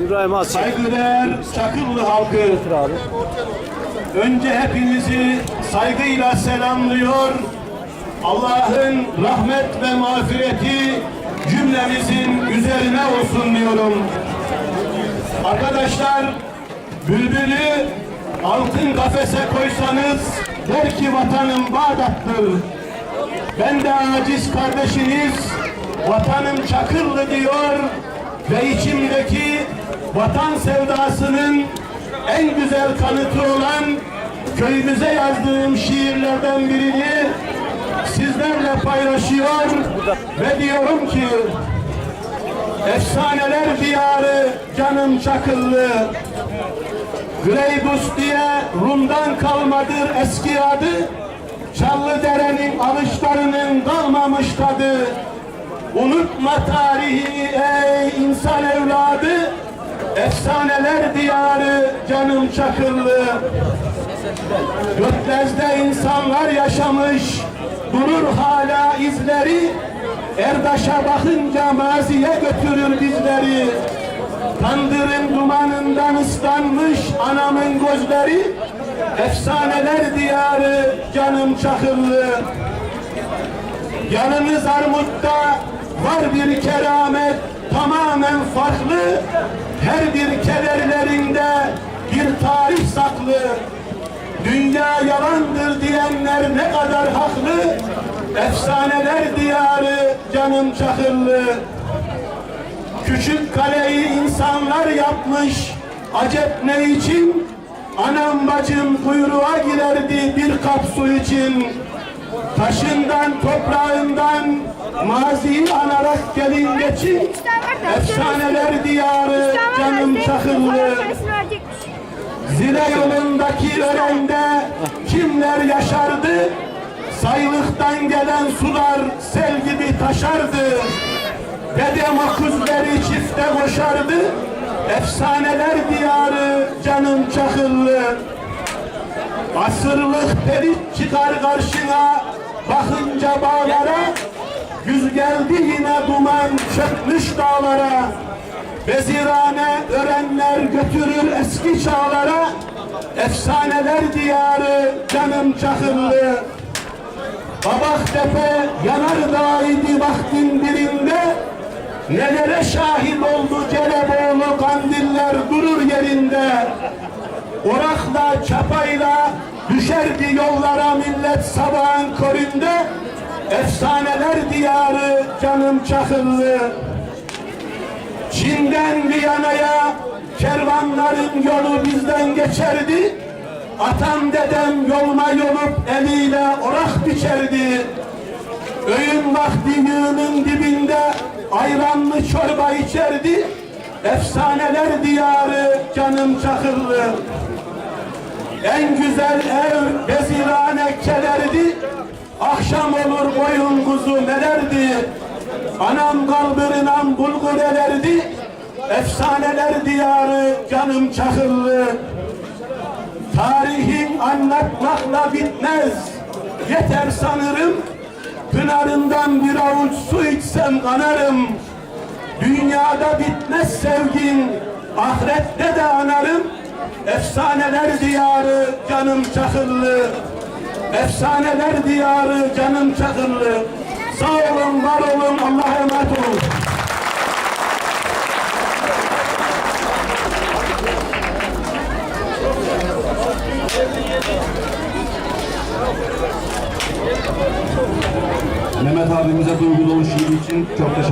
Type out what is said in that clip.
İbrahim Asya. Saygıdeğer Çakırlı halkı, önce hepinizi saygıyla selamlıyor. Allah'ın rahmet ve mağfireti cümlemizin üzerine olsun diyorum. Arkadaşlar, bülbülü altın kafese koysanız der ki vatanım Bağdat'tır. Ben de aciz kardeşiniz vatanım Çakırlı diyor ve içimdeki vatan sevdasının en güzel kanıtı olan köyümüze yazdığım şiirlerden birini sizlerle paylaşıyor ve diyorum ki efsaneler diyarı canım Çakırlı Greybus diye Rum'dan kalmadır eski adı. Çallı derenin alışlarının kalmamış tadı Unutma tarihi ey insan evladı. Efsaneler diyarı canım Çakırlı Götlez'de insanlar yaşamış Durur hala izleri. Erdaş'a bakınca maziye götürür bizleri Tandırın dumanından ıslanmış anamın gözleri. Efsaneler diyarı canım Çakırlı Yanınız Armut'ta var bir keramet tamamen farklı Her bir kederlerinde bir tarih saklı. Dünya yalandır diyenler ne kadar haklı Efsaneler diyarı canım Çakırlı Küçük kaleyi insanlar yapmış Acep ne için? Anam bacım kuyruğa girerdi bir kap su için Taşından toprağından maziyi anarak gelin geçin Efsaneler diyarı canım Çakırlı Zile yolundaki örende kimler yaşardı? Sayılıktan gelen sular sel gibi taşardı. Dede makuzleri çifte koşardı. Efsaneler diyarı canım Çakırlı. Asırlık perit çıkar karşına bakınca bağlara. Güz geldi yine duman çökmüş dağlara. Vezirane örenler götürür eski çağlara. Efsaneler diyarı canım Çakırlı. Babaktepe yanar dağıydı vaktin birinde. Nelere şahit oldu Celeboğlu kandiller durur yerinde. Orakla çapayla düşerdi yollara millet sabahın köründe. Efsaneler diyarı canım Çakırlı. Çin'den Viyana'ya kervanların yolu bizden geçerdi. Atam dedem yolma yolup eliyle orak biçerdi. Öğün vakti yığının dibinde ayranlı çorba içerdi. Efsaneler diyarı canım Çakırlı. En güzel ev vezirane kelerdi. Akşam olur boyun kuzu melerdi. Anam kaldırınan bulgur elerdi. Efsaneler diyarı canım Çakırlı. Tarihin anlatmakla bitmez. Yeter sanırım. Pınarından bir avuç su içsem kanarım. Dünyada bitmez sevgin. Ahirette de anarım. Efsaneler diyarı canım Çakırlı. Efsaneler diyarı canım Çakırlı. Sağ olun, var olun, Allah'a emanet olun. Mehmet abimize duygu dolu şiir için çok teşekkür